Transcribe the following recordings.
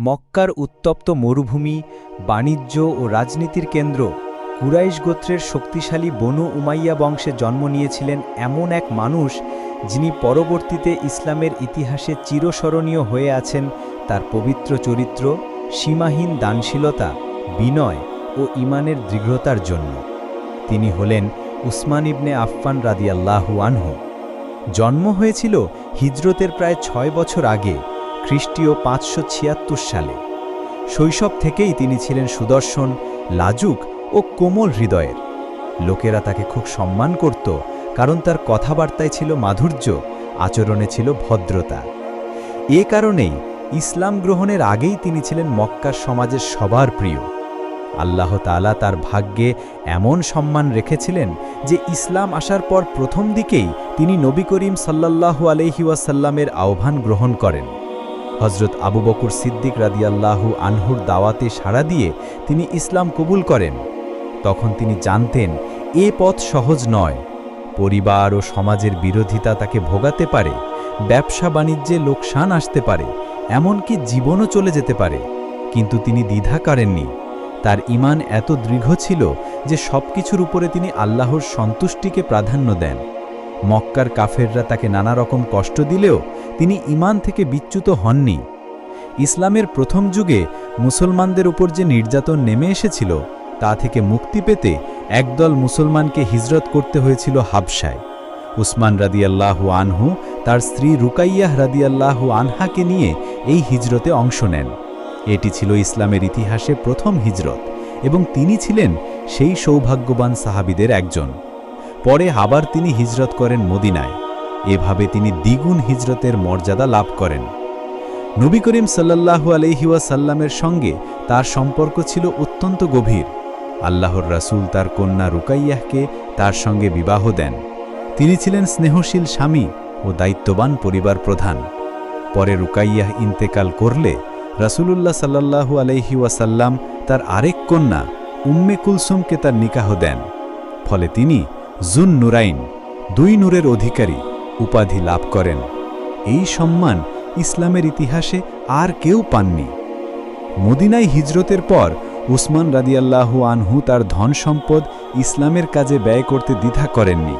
মক্কার উত্তপ্ত মরুভূমি, বাণিজ্য ও রাজনীতির কেন্দ্র, কুরাইশ গোত্রের শক্তিশালী বনু উমাইয়া বংশে জন্ম নিয়েছিলেন এমন এক মানুষ যিনি পরবর্তীতে ইসলামের ইতিহাসে চিরস্মরণীয় হয়ে আছেন তার পবিত্র চরিত্র, সীমাহীন দানশীলতা, বিনয় ও ইমানের দৃঢ়তার জন্য। তিনি হলেন উসমান ইবনে আফফান রাদিয়াল্লাহু আনহু। জন্ম হয়েছিল হিজরতের প্রায় ছয় বছর আগে। খ্রিস্টীয় পাঁচশো ছিয়াত্তর সালে। শৈশব থেকেই তিনি ছিলেন সুদর্শন, লাজুক ও কোমল হৃদয়ের। লোকেরা তাকে খুব সম্মান করত, কারণ তার কথাবার্তায় ছিল মাধুর্য, আচরণে ছিল ভদ্রতা। এ কারণেই ইসলাম গ্রহণের আগেই তিনি ছিলেন মক্কার সমাজের সবার প্রিয়। আল্লাহ তাআলা তার ভাগ্যে এমন সম্মান রেখেছিলেন যে ইসলাম আসার পর প্রথম দিকেই তিনি নবী করিম সাল্লাল্লাহু আলহি ওয়াসাল্লামের আহ্বান গ্রহণ করেন। হজরত আবু বকর সিদ্দিক রাদিয়াল্লাহু আনহুর দাওয়াতে সাড়া দিয়ে তিনি ইসলাম কবুল করেন। তখন তিনি জানতেন, এ পথ সহজ নয়। পরিবার ও সমাজের বিরোধিতা তাকে ভোগাতে পারে, ব্যবসা বাণিজ্যে লোকসান আসতে পারে, এমনকি জীবনও চলে যেতে পারে। কিন্তু তিনি দ্বিধা করেননি। তার ইমান এত দৃঢ় ছিল যে সব কিছুর উপরে তিনি আল্লাহর সন্তুষ্টিকে প্রাধান্য দেন। মক্কার কাফেররা তাকে নানা রকম কষ্ট দিলেও তিনি ইমান থেকে বিচ্যুত হননি। ইসলামের প্রথম যুগে মুসলমানদের উপর যে নির্যাতন নেমে এসেছিল, তা থেকে মুক্তি পেতে একদল মুসলমানকে হিজরত করতে হয়েছিল হাবসায় উসমান রাদিয়াল্লাহু আনহু তার স্ত্রী রুকাইয়াহ রাদিয়াল্লাহু আনহাকে নিয়ে এই হিজরতে অংশ নেন। এটি ছিল ইসলামের ইতিহাসে প্রথম হিজরত এবং তিনি ছিলেন সেই সৌভাগ্যবান সাহাবিদের একজন। পরে আবার তিনি হিজরত করেন মদিনায়। এভাবে তিনি দ্বিগুণ হিজরতের মর্যাদা লাভ করেন। নবী করিম সাল্লাল্লাহু আলহিউসাল্লামের সঙ্গে তার সম্পর্ক ছিল অত্যন্ত গভীর। আল্লাহর রাসূল তার কন্যা রুকাইয়াহকে তার সঙ্গে বিবাহ দেন। তিনি ছিলেন স্নেহশীল স্বামী ও দায়িত্ববান পরিবার প্রধান। পরে রুকাইয়াহ ইন্তেকাল করলে রাসূলুল্লাহ সাল্লাল্লাহু আলাইহি ওয়াসাল্লাম তার আরেক কন্যা উম্মে কুলসুমকে তার নিকাহ দেন। ফলে তিনি জুন নুরাইন, দুই নূরের অধিকারী, উপাধি লাভ করেন। এই সম্মান ইসলামের ইতিহাসে আর কেউ পাননি। মদিনায় হিজরতের পর উসমান রাদিয়াল্লাহু আনহু তার ধন সম্পদ ইসলামের কাজে ব্যয় করতে দ্বিধা করেননি।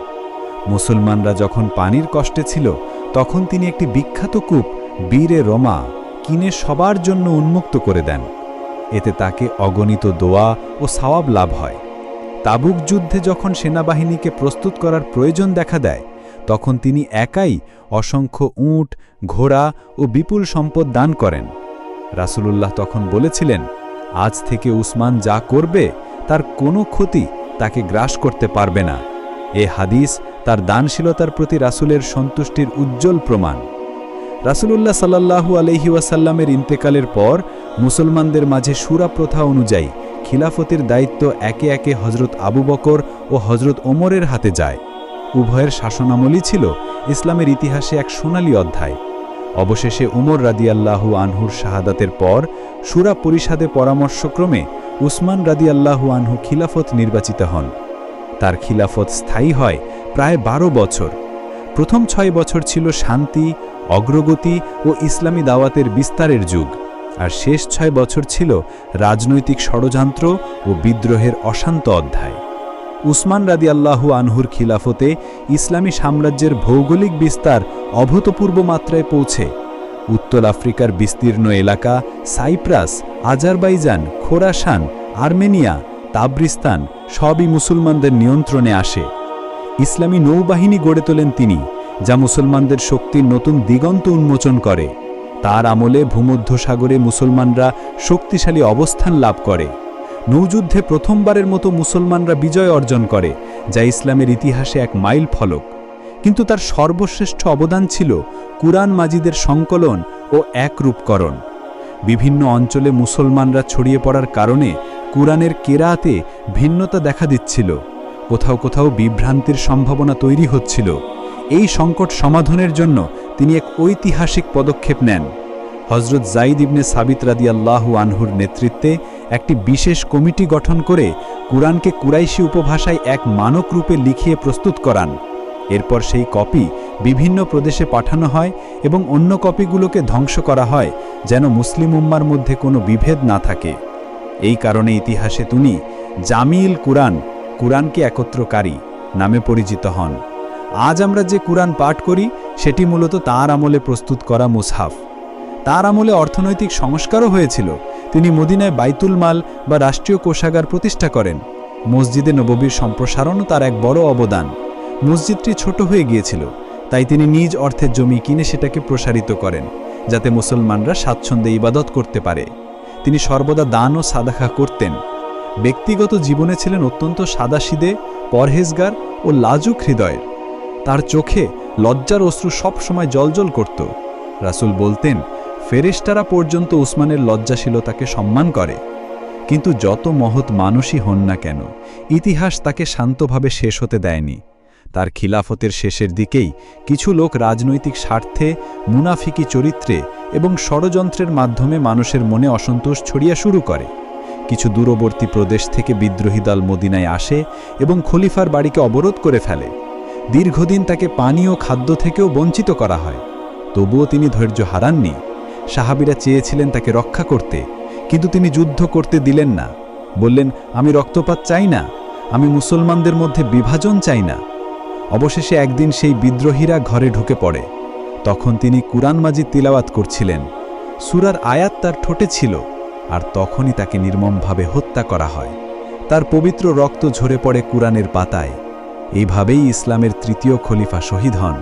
মুসলমানরা যখন পানির কষ্টে ছিল, তখন তিনি একটি বিখ্যাত কূপ, বীরে রমা, কিনে সবার জন্য উন্মুক্ত করে দেন। এতে তাকে অগণিত দোয়া ও সাওয়াব লাভ হয়। তাবুক যুদ্ধে যখন সেনাবাহিনীকে প্রস্তুত করার প্রয়োজন দেখা দেয়, তখন তিনি একাই অসংখ্য উট, ঘোড়া ও বিপুল সম্পদ দান করেন। রাসূলুল্লাহ তখন বলেছিলেন, আজ থেকে উসমান যা করবে, তার কোনো ক্ষতি তাকে গ্রাস করতে পারবে না। এ হাদিস তার দানশীলতার প্রতি রাসূলের সন্তুষ্টির উজ্জ্বল প্রমাণ। রাসূলুল্লাহ সাল্লাল্লাহু আলহি ওয়াসাল্লামের ইন্তেকালের পর মুসলমানদের মাঝে সুরা প্রথা অনুযায়ী খিলাফতের দায়িত্ব একে একে হজরত আবু বকর ও হজরত ওমরের হাতে যায়। উভয়ের শাসনামলই ছিল ইসলামের ইতিহাসে এক সোনালী অধ্যায়। অবশেষে উমর রাদিয়াল্লাহু আনহুর শাহাদাতের পর সুরা পরিষদে পরামর্শক্রমে উসমান রাদিয়াল্লাহু আনহু খিলাফত নির্বাচিত হন। তার খিলাফত স্থায়ী হয় প্রায় বারো বছর। প্রথম ছয় বছর ছিল শান্তি, অগ্রগতি ও ইসলামী দাওয়াতের বিস্তারের যুগ। আর শেষ ছয় বছর ছিল রাজনৈতিক ষড়যন্ত্র ও বিদ্রোহের অশান্ত অধ্যায়। উসমান রাদি আল্লাহু আনহুর খিলাফতে ইসলামী সাম্রাজ্যের ভৌগোলিক বিস্তার অভূতপূর্ব মাত্রায় পৌঁছে। উত্তর আফ্রিকার বিস্তীর্ণ এলাকা Cyprus, Azerbaijan, Khorasan, Armenia, Tabaristan সবই মুসলমানদের নিয়ন্ত্রণে আসে। ইসলামী নৌবাহিনী গড়ে তোলেন তিনি, যা মুসলমানদের শক্তির নতুন দিগন্ত উন্মোচন করে। তার আমলে ভূমধ্যসাগরে মুসলমানরা শক্তিশালী অবস্থান লাভ করে। নৌযুদ্ধে প্রথমবারের মতো মুসলমানরা বিজয় অর্জন করে, যা ইসলামের ইতিহাসে এক মাইল ফলক। কিন্তু তার সর্বশ্রেষ্ঠ অবদান ছিল কুরআন মাজিদের সংকলন ও একরূপকরণ। বিভিন্ন অঞ্চলে মুসলমানরা ছড়িয়ে পড়ার কারণে কুরআনের কেরাতে ভিন্নতা দেখা দিচ্ছিল। কোথাও কোথাও বিভ্রান্তির সম্ভাবনা তৈরি হচ্ছিল। এই সংকট সমাধানের জন্য তিনি এক ঐতিহাসিক পদক্ষেপ নেন। হজরত জাইদ ইবনে সাবিত রাদি আল্লাহু আনহুর নেতৃত্বে একটি বিশেষ কমিটি গঠন করে কুরআনকে কুরাইশি উপভাষায় এক মানক রূপে লিখিয়ে প্রস্তুত করান। এরপর সেই কপি বিভিন্ন প্রদেশে পাঠানো হয় এবং অন্য কপিগুলোকে ধ্বংস করা হয় যেন মুসলিম উম্মার মধ্যে কোনো বিভেদ না থাকে। এই কারণে ইতিহাসে তিনি জামিল কুরআন, কুরআনকে একত্রকারী নামে পরিচিত হন। আজ আমরা যে কুরআন পাঠ করি, সেটি মূলত তার আমলে প্রস্তুত করা মুসহাফ তার আমলে অর্থনৈতিক সংস্কারও হয়েছিল। তিনি মদিনায় বাইতুল মাল বা রাষ্ট্রীয় কোষাগার প্রতিষ্ঠা করেন। মসজিদে নববীর সম্প্রসারণও তার এক বড় অবদান। মসজিদটি ছোট হয়ে গিয়েছিল, তাই তিনি নিজ অর্থের জমি কিনে সেটাকে প্রসারিত করেন, যাতে মুসলমানরা স্বাচ্ছন্দ্যে ইবাদত করতে পারে। তিনি সর্বদা দান ও সাদাখা করতেন। ব্যক্তিগত জীবনে ছিলেন অত্যন্ত সাদাসিদে, পরহেজগার ও লাজুক হৃদয়ের। তার চোখে লজ্জার অশ্রু সব সময় জলজল করত। রাসূল বলতেন, ফেরেশতারা পর্যন্ত উসমানের লজ্জাশীলতাকে সম্মান করে। কিন্তু যত মহৎ মানুষই হন না কেন, ইতিহাস তাকে শান্তভাবে শেষ হতে দেয়নি। তার খিলাফতের শেষের দিকেই কিছু লোক রাজনৈতিক স্বার্থে, মুনাফিকি চরিত্রে এবং ষড়যন্ত্রের মাধ্যমে মানুষের মনে অসন্তোষ ছড়িয়ে শুরু করে। কিছু দূরবর্তী প্রদেশ থেকে বিদ্রোহী দল মদিনায় আসে এবং খলিফার বাড়িকে অবরোধ করে ফেলে। দীর্ঘদিন তাকে পানি ও খাদ্য থেকেও বঞ্চিত করা হয়। তবুও তিনি ধৈর্য হারাননি। সাহাবিরা চেয়েছিলেন তাকে রক্ষা করতে, কিন্তু তিনি যুদ্ধ করতে দিলেন না। বললেন, আমি রক্তপাত চাই না। আমি মুসলমানদের মধ্যে বিভাজন চাই না। অবশেষে একদিন সেই বিদ্রোহীরা ঘরে ঢুকে পড়ে। তখন তিনি কুরআন মাজিদ তিলাওয়াত করছিলেন। সুরার আয়াত তার ঠোঁটে ছিল, আর তখনই তাকে নির্মমভাবে হত্যা করা হয়। তার পবিত্র রক্ত ঝরে পড়ে কুরআনের পাতায়। এইভাবেই ইসলামের তৃতীয় খলিফা শহীদ হন,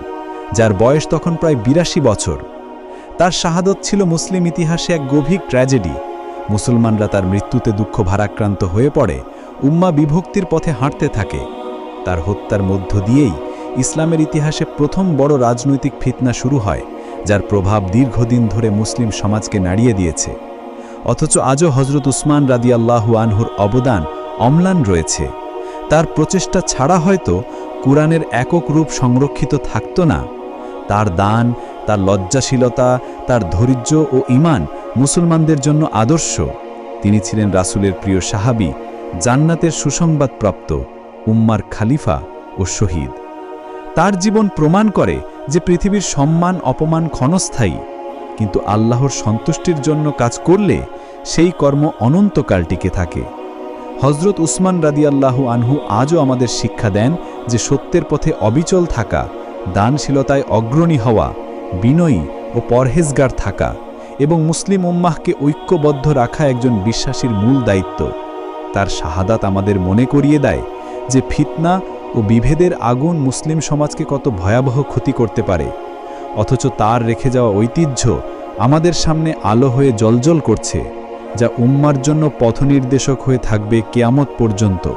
যার বয়স তখন প্রায় বিরাশি বছর। তার শাহাদত ছিল মুসলিম ইতিহাসে এক গভীর ট্র্যাজেডি। মুসলমানরা তার মৃত্যুতে দুঃখ ভারাক্রান্ত হয়ে পড়ে, উম্মা বিভক্তির পথে হাঁটতে থাকে। তার হত্যার মধ্য দিয়েই ইসলামের ইতিহাসে প্রথম বড় রাজনৈতিক ফিতনা শুরু হয়, যার প্রভাব দীর্ঘদিন ধরে মুসলিম সমাজকে নাড়িয়ে দিয়েছে। অথচ আজও হজরত উসমান রাদিয়াল্লাহু আনহুর অবদান অম্লান রয়েছে। তার প্রচেষ্টা ছাড়া হয়তো কুরআনের একক রূপ সংরক্ষিত থাকত না। তার দান, তার লজ্জাশীলতা, তার ধৈর্য ও ঈমান মুসলমানদের জন্য আদর্শ। তিনি ছিলেন রাসুলের প্রিয় সাহাবী, জান্নাতের সুসংবাদপ্রাপ্ত, উম্মার খালিফা ও শহীদ। তার জীবন প্রমাণ করে যে পৃথিবীর সম্মান, অপমান ক্ষণস্থায়ী। কিন্তু আল্লাহর সন্তুষ্টির জন্য কাজ করলে সেই কর্ম অনন্তকাল টিকে থাকে। হজরত উসমান রাদিয়াল্লাহু আনহু আজও আমাদের শিক্ষা দেন যে সত্যের পথে অবিচল থাকা, দানশীলতায় অগ্রণী হওয়া, বিনয়ী ও পরহেজগার থাকা এবং মুসলিম উম্মাহকে ঐক্যবদ্ধ রাখা একজন বিশ্বাসীর মূল দায়িত্ব। তার শাহাদাত আমাদের মনে করিয়ে দেয় যে ফিতনা ও বিভেদের আগুন মুসলিম সমাজকে কত ভয়াবহ ক্ষতি করতে পারে। অথচ তার রেখে যাওয়া ঐতিহ্য আমাদের সামনে আলো হয়ে জলজল করছে। যা উম্মার জন্য পথনির্দেশক হয়ে থাকবে কেয়ামত পর্যন্ত।